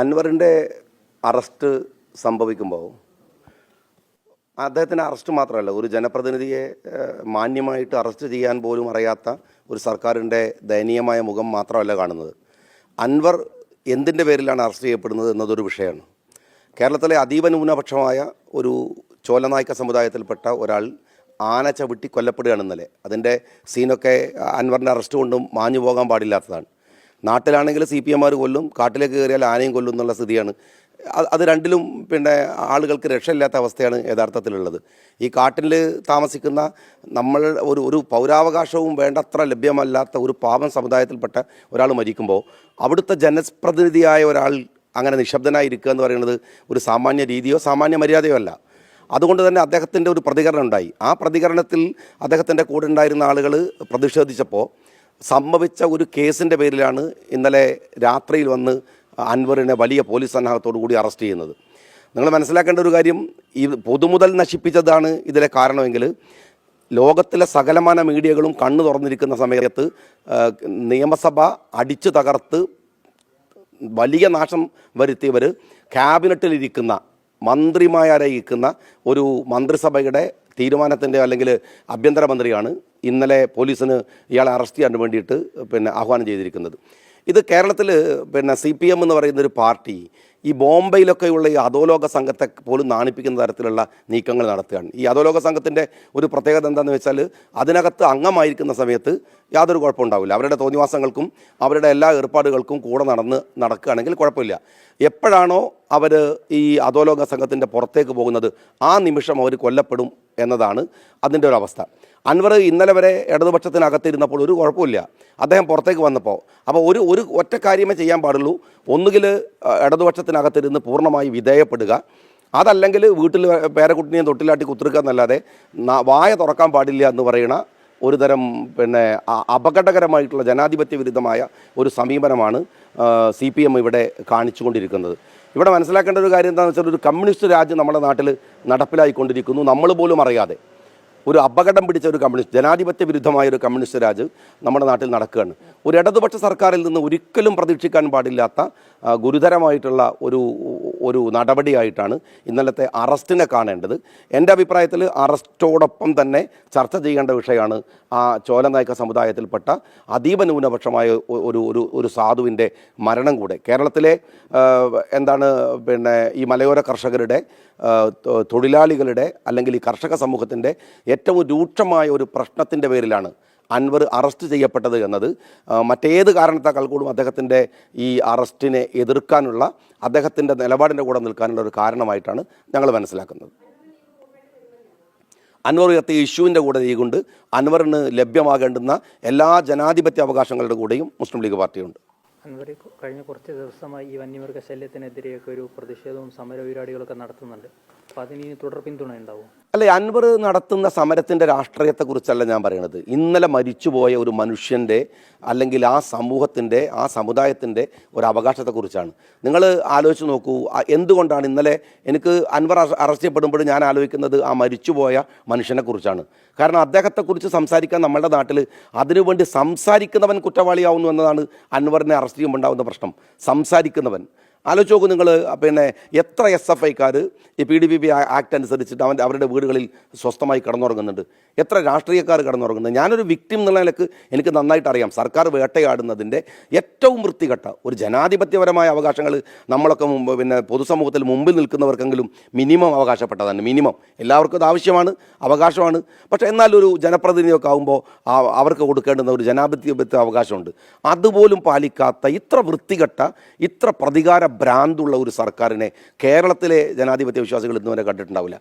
അൻവറിന്റെ അറസ്റ്റ് സംഭവിക്കുമ്പോൾ അദ്ദേഹത്തിന്റെ അറസ്റ്റ് മാത്രമല്ല ഒരു ജനപ്രതിനിധിയെ മാന്യമായിട്ട് അറസ്റ്റ് ചെയ്യാൻ പോലും അറിയാത്ത ഒരു സർക്കാരിന്റെ ദയനീയമായ മുഖം മാത്രമല്ല കാണുന്നത്. അൻവർ എന്തിന്റെ പേരിലാണ് അറസ്റ്റ് ചെയ്യപ്പെടുന്നത് എന്നതൊരു വിഷയമാണ്. കേരളത്തിലെ അതീവ ന്യൂനപക്ഷമായ ഒരു ചോലനായ്ക്ക സമുദായത്തിൽപ്പെട്ട ഒരാൾ ആന ചവിട്ടി കൊല്ലപ്പെടുകയാണ് ഇന്നലെ. അതിന്റെ സീനൊക്കെ അൻവറിന്റെ അറസ്റ്റ് കൊണ്ടും മാഞ്ഞു പോകാൻ പാടില്ലാത്തതാണ്. നാട്ടിലാണെങ്കിൽ സി പി എമ്മാർ കൊല്ലും കാട്ടിലേക്ക് കയറിയാൽ ആനയും കൊല്ലും എന്നുള്ള സ്ഥിതിയാണ്. അത് രണ്ടിലും പിന്നെ ആളുകൾക്ക് രക്ഷയില്ലാത്ത അവസ്ഥയാണ് യഥാർത്ഥത്തിലുള്ളത്. ഈ കാട്ടിൽ താമസിക്കുന്ന നമ്മൾ ഒരു ഒരു പൗരാവകാശവും വേണ്ടത്ര ലഭ്യമല്ലാത്ത ഒരു പാവം സമുദായത്തിൽപ്പെട്ട ഒരാൾ മരിക്കുമ്പോൾ അവിടുത്തെ ജനപ്രതിനിധിയായ ഒരാൾ അങ്ങനെ നിശബ്ദനായി ഇരിക്കുക എന്ന് പറയുന്നത് ഒരു സാമാന്യ രീതിയോ സാമാന്യ മര്യാദയോ അല്ല. അതുകൊണ്ട് തന്നെ അദ്ദേഹത്തിന്റെ ഒരു പ്രതികരണം ഉണ്ടായി. ആ പ്രതികരണത്തിൽ അദ്ദേഹത്തിന്റെ കൂടെ ഉണ്ടായിരുന്ന ആളുകൾ പ്രതിഷേധിച്ചപ്പോൾ സംഭവിച്ച ഒരു കേസിന്റെ പേരിലാണ് ഇന്നലെ രാത്രിയിൽ വന്ന് അൻവറിനെ വലിയ പോലീസ് സന്നാഹത്തോടു കൂടി അറസ്റ്റ് ചെയ്യുന്നത്. നിങ്ങൾ മനസ്സിലാക്കേണ്ട ഒരു കാര്യം ഈ പൊതുമുതൽ നശിപ്പിച്ചതാണ് ഇതിലെ കാരണമെങ്കിൽ ലോകത്തിലെ സകലമാന മീഡിയകളും കണ്ണു തുറന്നിരിക്കുന്ന സമയത്ത് നിയമസഭ അടിച്ചു തകർത്ത് വലിയ നാശം വരുത്തിയവർ ക്യാബിനറ്റിലിരിക്കുന്ന മന്ത്രിമാരായിരിക്കുന്ന ഒരു മന്ത്രിസഭയുടെ തീരുമാനത്തിന്റെ അല്ലെങ്കിൽ ആഭ്യന്തരമന്ത്രിയാണ് ഇന്നലെ പോലീസിന് ഇയാളെ അറസ്റ്റ് ചെയ്യാൻ വേണ്ടിയിട്ട് പിന്നെ ആഹ്വാനം ചെയ്തിരിക്കുന്നത്. ഇത് കേരളത്തിൽ പിന്നെ സി പി എം എന്ന് പറയുന്ന ഒരു പാർട്ടി ഈ ബോംബെയിലൊക്കെയുള്ള ഈ അധോലോക സംഘത്തെ പോലും നാണിപ്പിക്കുന്ന തരത്തിലുള്ള നീക്കങ്ങൾ നടത്തുകയാണ്. ഈ അധോലോക സംഘത്തിന്റെ ഒരു പ്രത്യേകത എന്താണെന്ന് വെച്ചാൽ അതിനകത്ത് അംഗമായിരിക്കുന്ന സമയത്ത് യാതൊരു കുഴപ്പമുണ്ടാവില്ല. അവരുടെ തോന്നിവാസങ്ങൾക്കും അവരുടെ എല്ലാ ഏർപ്പാടുകൾക്കും കൂടെ നടന്ന് നടക്കുകയാണെങ്കിൽ കുഴപ്പമില്ല. എപ്പോഴാണോ അവർ ഈ അധോലോക സംഘത്തിന്റെ പുറത്തേക്ക് പോകുന്നത് ആ നിമിഷം അവർ കൊല്ലപ്പെടും എന്നതാണ് അതിന്റെ ഒരു അവസ്ഥ. അൻവർ ഇന്നലെ വരെ ഇടതുപക്ഷത്തിനകത്തിരുന്നപ്പോൾ ഒരു കുഴപ്പമില്ല. അദ്ദേഹം പുറത്തേക്ക് വന്നപ്പോൾ. അപ്പോൾ ഒരു ഒരു ഒറ്റ കാര്യമേ ചെയ്യാൻ പാടുള്ളൂ. ഒന്നുകിൽ ഇടതുപക്ഷത്തിനകത്തിരുന്ന് പൂർണമായി വിധേയപ്പെടുക. അതല്ലെങ്കിൽ വീട്ടിൽ പേരക്കുട്ടിനെയും തൊട്ടിലാട്ടി കുത്തിരിക്കുക എന്നല്ലാതെ വായ തുറക്കാൻ പാടില്ല എന്ന് പറയുന്ന ഒരു തരം പിന്നെ അപകടകരമായിട്ടുള്ള ജനാധിപത്യ വിരുദ്ധമായ ഒരു സമീപനമാണ് സി പി എം ഇവിടെ കാണിച്ചുകൊണ്ടിരിക്കുന്നത്. ഇവിടെ മനസ്സിലാക്കേണ്ട ഒരു കാര്യം എന്താണെന്ന് വെച്ചാൽ ഒരു കമ്മ്യൂണിസ്റ്റ് രാജ്യം നമ്മുടെ നാട്ടിൽ നടപ്പിലായിക്കൊണ്ടിരിക്കുന്നു നമ്മൾ പോലും അറിയാതെ. ഒരു അപകടം പിടിച്ച ഒരു കമ്മ്യൂണിസ്റ്റ് ജനാധിപത്യ വിരുദ്ധമായ ഒരു കമ്മ്യൂണിസ്റ്റ് രാജ് നമ്മുടെ നാട്ടിൽ നടക്കുകയാണ്. ഒരു ഇടതുപക്ഷ സർക്കാരിൽ നിന്ന് ഒരിക്കലും പ്രതീക്ഷിക്കാൻ പാടില്ലാത്ത ഗുരുതരമായിട്ടുള്ള ഒരു ഒരു നടപടിയായിട്ടാണ് ഇന്നലത്തെ അറസ്റ്റിനെ കാണേണ്ടത്. എന്റെ അഭിപ്രായത്തിൽ അറസ്റ്റോടൊപ്പം തന്നെ ചർച്ച ചെയ്യേണ്ട വിഷയമാണ് ആ ചോലനായക സമുദായത്തിൽപ്പെട്ട അതീവ ന്യൂനപക്ഷമായ ഒരു ഒരു ഒരു സാധുവിന്റെ മരണം കൂടെ. കേരളത്തിലെ എന്താണ് പിന്നെ ഈ മലയോര കർഷകരുടെ തൊഴിലാളികളുടെ അല്ലെങ്കിൽ ഈ കർഷക സമൂഹത്തിന്റെ ഏറ്റവും രൂക്ഷമായ ഒരു പ്രശ്നത്തിന്റെ പേരിലാണ് അൻവർ അറസ്റ്റ് ചെയ്യപ്പെട്ടത് എന്നത് മറ്റേത് കാരണത്താൽ കൂടും അദ്ദേഹത്തിന്റെ ഈ അറസ്റ്റിനെ എതിർക്കാനുള്ള അദ്ദേഹത്തിന്റെ നിലപാടിന്റെ കൂടെ നിൽക്കാനുള്ള ഒരു കാരണമായിട്ടാണ് ഞങ്ങൾ മനസ്സിലാക്കുന്നത്. അൻവർ ഉയർത്തിയ ഇഷ്യൂവിന്റെ കൂടെ ചെയ്യുകൊണ്ട് അൻവറിന് ലഭ്യമാകേണ്ടുന്ന എല്ലാ ജനാധിപത്യ അവകാശങ്ങളുടെ കൂടെയും മുസ്ലിം ലീഗ് പാർട്ടിയുണ്ട്. അൻവർ കഴിഞ്ഞ കുറച്ച് ദിവസമായി ഈ വന്യമൃഗ ശല്യത്തിനെതിരെയൊക്കെ ഒരു പ്രതിഷേധവും സമര പരിപാടികളൊക്കെ നടത്തുന്നുണ്ട്. അപ്പോൾ അതിന് തുടർ പിന്തുണ ഉണ്ടാവും അല്ലെ അൻവർ നടത്തുന്ന സമരത്തിന്റെ രാഷ്ട്രീയത്തെക്കുറിച്ചല്ല ഞാൻ പറയണത്. ഇന്നലെ മരിച്ചുപോയ ഒരു മനുഷ്യന്റെ അല്ലെങ്കിൽ ആ സമൂഹത്തിന്റെ ആ സമുദായത്തിന്റെ ഒരു അവകാശത്തെക്കുറിച്ചാണ്. നിങ്ങൾ ആലോചിച്ച് നോക്കൂ എന്തുകൊണ്ടാണ് ഇന്നലെ എനിക്ക് അൻവർ അറസ്റ്റ് ചെയ്യപ്പെടുമ്പോൾ ഞാൻ ആലോചിക്കുന്നത് ആ മരിച്ചുപോയ മനുഷ്യനെക്കുറിച്ചാണ്. കാരണം അദ്ദേഹത്തെക്കുറിച്ച് സംസാരിക്കാൻ നമ്മുടെ നാട്ടിൽ അതിനുവേണ്ടി സംസാരിക്കുന്നവൻ കുറ്റവാളിയാവുന്നു എന്നതാണ് അൻവറിനെ അറസ്റ്റ് ചെയ്യുമ്പോൾ ഉണ്ടാകുന്ന പ്രശ്നം. സംസാരിക്കുന്നവൻ. ആലോചിച്ച് നോക്കും നിങ്ങൾ പിന്നെ എത്ര എസ് എഫ് ഐക്കാർ ഈ P D P P act അനുസരിച്ചിട്ട് അവന്റെ അവരുടെ വീടുകളിൽ സ്വസ്ഥമായി കിടന്നുറങ്ങുന്നുണ്ട്. എത്ര രാഷ്ട്രീയക്കാർ കിടന്നുറങ്ങുന്നുണ്ട് ഞാനൊരു വിക്ടിം എന്നുള്ള നിലയ്ക്ക് എനിക്ക് നന്നായിട്ട് അറിയാം. സർക്കാർ വേട്ടയാടുന്നതിന്റെ ഏറ്റവും വൃത്തികെട്ട ഒരു ജനാധിപത്യപരമായ അവകാശങ്ങൾ നമ്മളൊക്കെ പിന്നെ പൊതുസമൂഹത്തിൽ മുമ്പിൽ നിൽക്കുന്നവർക്കെങ്കിലും മിനിമം അവകാശപ്പെട്ടതാണ്. മിനിമം. എല്ലാവർക്കും അത് ആവശ്യമാണ് അവകാശമാണ്. പക്ഷേ എന്നാലൊരു ജനപ്രതിനിധിയൊക്കെ ആകുമ്പോൾ അവർക്ക് കൊടുക്കേണ്ടുന്ന ഒരു ജനാധിപത്യ അവകാശമുണ്ട്. അതുപോലും പാലിക്കാത്ത ഇത്ര വൃത്തികെട്ട ഇത്ര പ്രതികാര ഭ്രാന്തുള്ള ഒരു സർക്കാരിനെ കേരളത്തിലെ ജനാധിപത്യ വിശ്വാസികൾ ഇന്നുവരെ കണ്ടിട്ടുണ്ടാവില്ല.